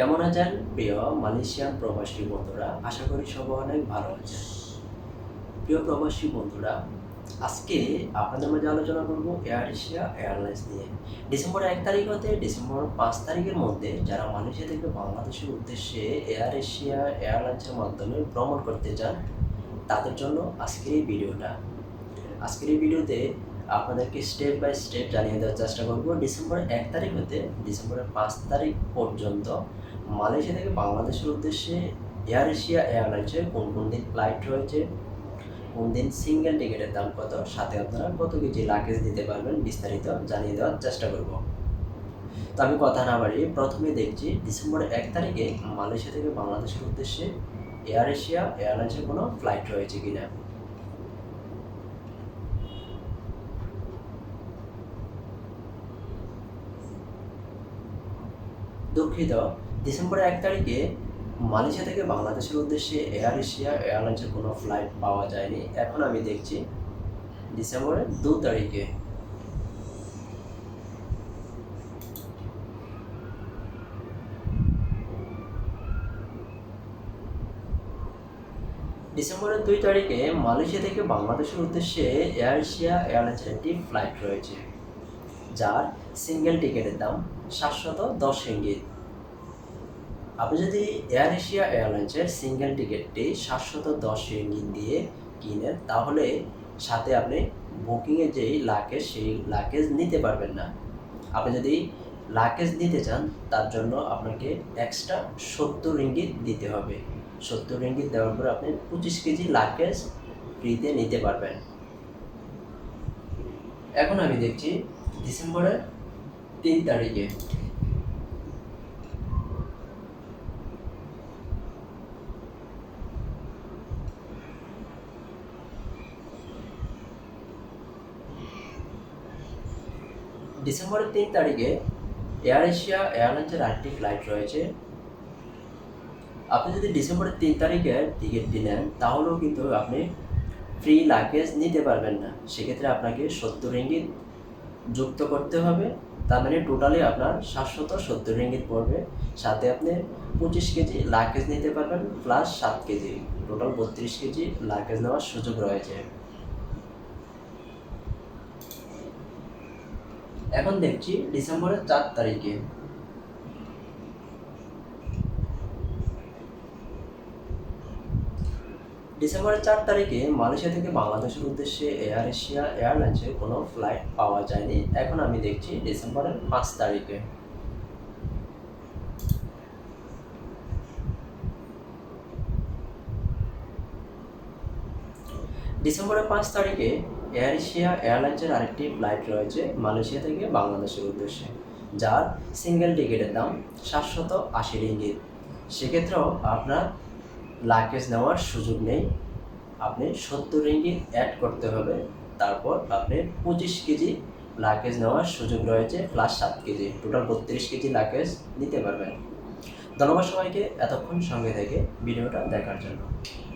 কেমন আছেন? প্রিয় মালয়েশিয়ান প্রবাসী বন্ধুরা, আশা করি সবাই অনেক ভালো আছেন। প্রিয় প্রবাসী বন্ধুরা, আজকে আপনাদের মাঝে আলোচনা করব এয়ার এশিয়া এয়ারলাইন্স নিয়ে। ডিসেম্বর এক তারিখ হতে ডিসেম্বর পাঁচ তারিখের মধ্যে যারা মালয়েশিয়া থেকে বাংলাদেশের উদ্দেশ্যে এয়ার এশিয়া এয়ারলাইন্সের মাধ্যমে ভ্রমণ করতে চান, তাদের জন্য আজকের এই ভিডিওটা। আজকের এই ভিডিওতে আপনাদেরকে স্টেপ বাই স্টেপ জানিয়ে দেওয়ার চেষ্টা করব। ডিসেম্বর এক তারিখ হতে ডিসেম্বরের পাঁচ তারিখ পর্যন্ত মালয়েশিয়া থেকে বাংলাদেশের উদ্দেশ্যে এয়ার এশিয়া এয়ারলাইন্সে কোন কোন দিন ফ্লাইট রয়েছে? কোন দিন সিঙ্গেল টিকিটের দাম কত? সাথে আপনারা কত কেজি লাগেজ দিতে পারবেন? বিস্তারিত জানিয়ে দেওয়ার চেষ্টা করব। তো আমি কথা না বাড়িয়ে প্রথমে দেখছি ডিসেম্বর এক তারিখে মালয়েশিয়া থেকে বাংলাদেশের উদ্দেশ্যে এয়ার এশিয়া এয়ারলাইন্সের কোনো ফ্লাইট রয়েছে কিনা। দুঃখিত ডিসেম্বরের এক তারিখে মালয়েশিয়া থেকে বাংলাদেশের উদ্দেশ্যে এয়ার এশিয়া এয়ারলাইন্সের কোনো ফ্লাইট পাওয়া যায়নি। এখন আমি দেখছি ডিসেম্বরের দু তারিখে। ডিসেম্বরের দুই তারিখে মালয়েশিয়া থেকে বাংলাদেশের উদ্দেশ্যে এয়ার এশিয়া এয়ারলাইন্সের একটি ফ্লাইট রয়েছে, যার সিঙ্গেল টিকিটের দাম সাতশত দশ রিঙ্গিত। আপনি যদি এয়ার এশিয়া এয়ারলাইন্সের সিঙ্গেল টিকিটটি সাতশত দশ রিঙ্গিত দিয়ে কিনেন, তাহলে সাথে আপনি বুকিংয়ে যেই লাগেজ সেই লাগেজ নিতে পারবেন না। আপনি যদি লাগেজ নিতে চান, তার জন্য আপনাকে এক্সট্রা সত্তর রিঙ্গিত দিতে হবে। সত্তর রিঙ্গিত দেওয়ার পর আপনি পঁচিশ কেজি লাগেজ ফ্রিতে নিতে পারবেন। এখন আমি দেখছি ডিসেম্বরের তিন তারিখে ডিসেম্বরের তিন তারিখে এয়ার এশিয়া এয়ারলাইন্সের আরেকটি ফ্লাইট রয়েছে। আপনি যদি ডিসেম্বরের তিন তারিখে টিকিটটি নেন তাহলেও কিন্তু আপনি ফ্রি লাগেজ নিতে পারবেন না। সেক্ষেত্রে আপনাকে সত্তর রিঙ্গিত যুক্ত করতে হবে। তার মানে টোটালি আপনার সাতশত সত্তর রিঙ্গিত পড়বে। সাথে আপনি পঁচিশ কেজি লাগেজ নিতে পারবেন প্লাস সাত কেজি। টোটাল বত্রিশ কেজি লাগেজ নেওয়ার সুযোগ রয়েছে। এখন দেখছি ডিসেম্বরের চার তারিখে। ডিসেম্বরের চার তারিখে মালয়েশিয়া থেকে বাংলাদেশের উদ্দেশ্যে এয়ার এশিয়া এয়ারলাইন্সে কোনো ফ্লাইট পাওয়া যায়নি। এখন আমি দেখছি ডিসেম্বরের পাঁচ তারিখে। ডিসেম্বরের পাঁচ তারিখে এয়ার এশিয়া এয়ারলাইন্সের আরেকটি ফ্লাইট রয়েছে মালয়েশিয়া থেকে বাংলাদেশের উদ্দেশ্যে, যার সিঙ্গেল টিকিটের দাম সাতশত আশি রিঙ্গিত। সেক্ষেত্রেও আপনার লাগেজ নেওয়ার সুযোগ নেই। আপনি সত্তর রিঙ্গিত অ্যাড করতে হবে। তারপর আপনি পঁচিশ কেজি লাগেজ নেওয়ার সুযোগ রয়েছে প্লাস সাত কেজি। টোটাল বত্রিশ কেজি লাগেজ নিতে পারবেন। ধন্যবাদ সবাইকে, এতক্ষণ সঙ্গে থেকে ভিডিওটা দেখার জন্য।